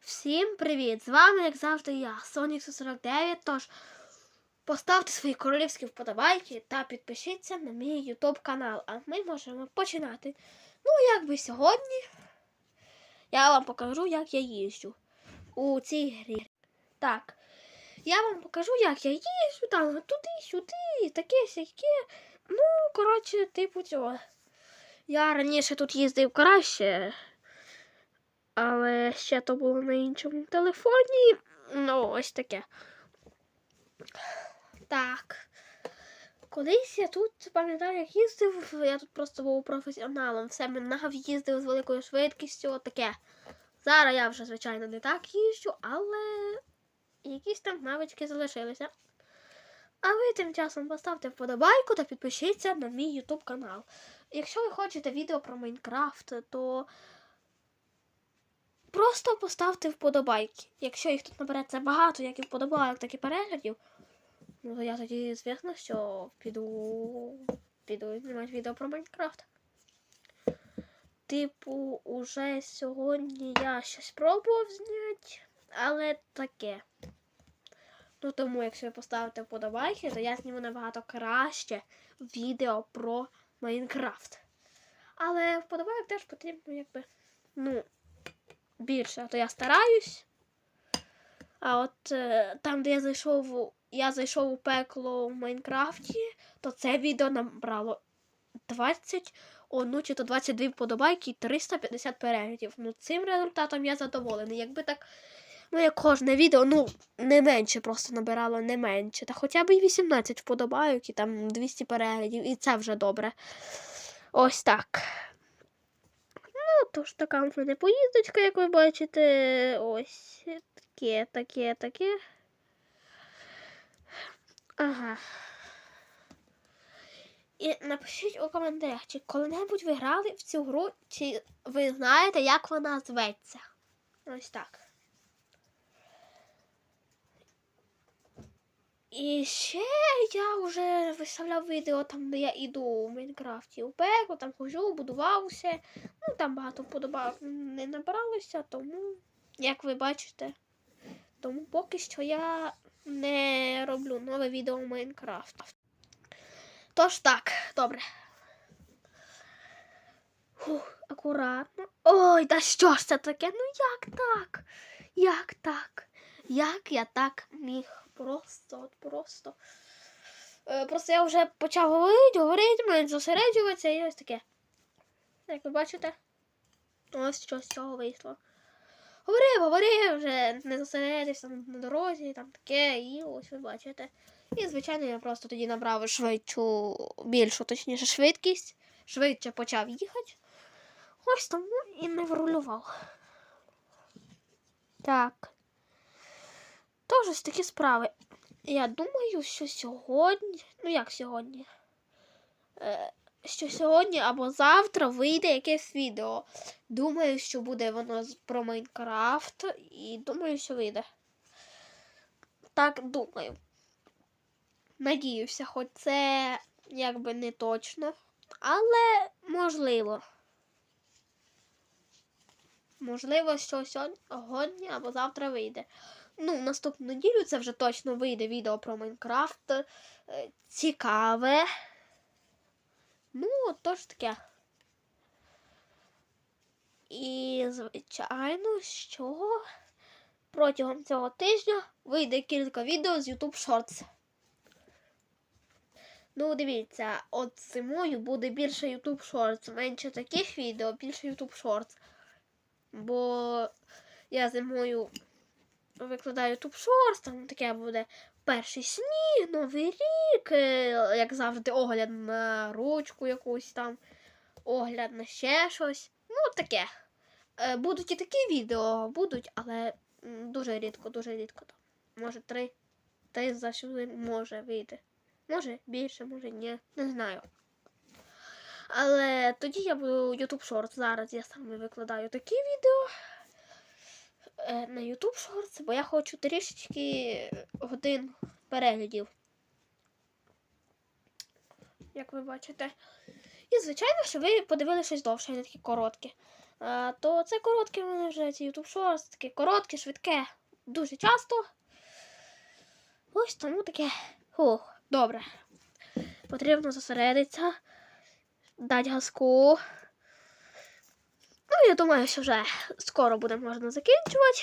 Всім привіт! З вами, як завжди, я, Сонік 49. Тож поставте свої королівські вподобайки та підпишіться на мій YouTube канал. А ми можемо починати. Ну, як би сьогодні я вам покажу, як я їжджу у цій грі. Так, я вам покажу, як я їжджу, там туди-сюди, таке сяке. Ну, коротше, типу цього. Я раніше тут їздив краще. Але ще то було на іншому телефоні. Ну, ось таке. Так. Колись я тут пам'ятаю, як їздив, я тут просто був професіоналом. Все минав, їздив з великою швидкістю, таке. Зараз я вже, звичайно, не так їжджу, але якісь там навички залишилися. А ви тим часом поставте вподобайку та підпишіться на мій YouTube канал. Якщо ви хочете відео про Майнкрафт, то Просто поставте вподобайки. Якщо їх тут набереться багато, як і вподобайок, так і переглядів, ну то я тоді звісно, що піду піду знімати відео про Майнкрафт. Типу, уже сьогодні я щось пробував зняти, але таке. Ну тому, якщо ви поставите вподобайки, то я зніму набагато краще відео про Майнкрафт. Але вподобайок теж потрібно, якби. Ну, більше, то я стараюсь. А от е, там, де я зайшов, я зайшов у пекло в Майнкрафті, то це відео набрало 21 чи то 22 вподобайки і 350 переглядів. Ну, цим результатом я задоволений. Якби так, ну, як кожне відео, ну, не менше просто набирало, не менше. Та хоча б і 18 вподобайок і там 200 переглядів, і це вже добре. Ось так. Тож така в мене поїздочка, як ви бачите. Ось таке, таке, таке. Ага. І напишіть у коментарях, чи коли-небудь ви грали в цю гру, чи ви знаєте, як вона зветься. Ось так. І ще я вже виставляв відео там, де я іду у Майнкрафті у пекло, там хожу, будувався. Ну, там багато вподобайок не набралося, тому, як ви бачите, тому поки що я не роблю нове відео у Майнкрафт. Тож так, добре. Фух, акуратно. Ой, та що ж це таке? Ну як так? Як так? Як я так міг? Просто, от просто. Е, просто я вже почав говорити, говорити, маю зосереджуватися і ось таке. Як ви бачите, ось що з цього вийшло. Говорив, говорив, вже не зосередився на дорозі, там таке, і ось ви бачите. І, звичайно, я просто тоді набрав швидшу, більшу, точніше, швидкість, швидше почав їхати. Ось тому і не врулював. Так. Ось такі справи. Я думаю, що сьогодні, ну як сьогодні? Е, що сьогодні або завтра вийде якесь відео. Думаю, що буде воно про Майнкрафт, і думаю, що вийде. Так думаю. Надіюся, хоч це якби не точно, але можливо. Можливо, що сьогодні або завтра вийде. Ну, наступну неділю це вже точно вийде відео про Майнкрафт. Е, Цікаве. Ну, тож таке. І, звичайно, що протягом цього тижня вийде кілька відео з YouTube Shorts. Ну, дивіться, от зимою буде більше YouTube Shorts, менше таких відео, більше YouTube Shorts. Бо я зимою викладаю Shorts, там таке буде перший сніг, Новий рік, е, як завжди, огляд на ручку якусь там, огляд на ще щось. Ну, таке. Е, Будуть і такі відео, будуть, але дуже рідко, дуже рідко. Там. Може, три, три за сюди може вийти. Може більше, може ні, не знаю. Але тоді я буду YouTube Shorts. Зараз я саме викладаю такі відео на YouTube Shorts, бо я хочу трішечки годин переглядів. Як ви бачите. І, звичайно, що ви подивилися щось довше, не такі короткі. А, то це коротке в мене вже ці YouTube Shorts, таке коротке, швидке, дуже часто. Ось тому таке. Фух, добре. Потрібно зосередитися, дати газку. Ну, я думаю, що вже скоро буде можна закінчувати.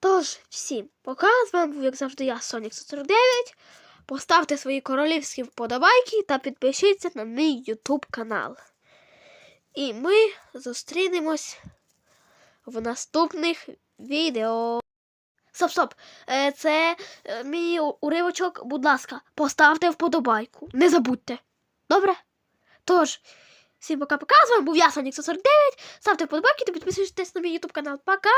Тож, всім пока. З вами був, як завжди, я, Сонік 149. Поставте свої королівські вподобайки та підпишіться на мій YouTube канал. І ми зустрінемось в наступних відео. Стоп, стоп. Е, Це е, мій уривочок, будь ласка, поставте вподобайку. Не забудьте. Добре? Тож, всім пока-пока. З вами був я, Сонік 149. Ставте вподобайки та підписуйтесь на мій YouTube канал. Пока!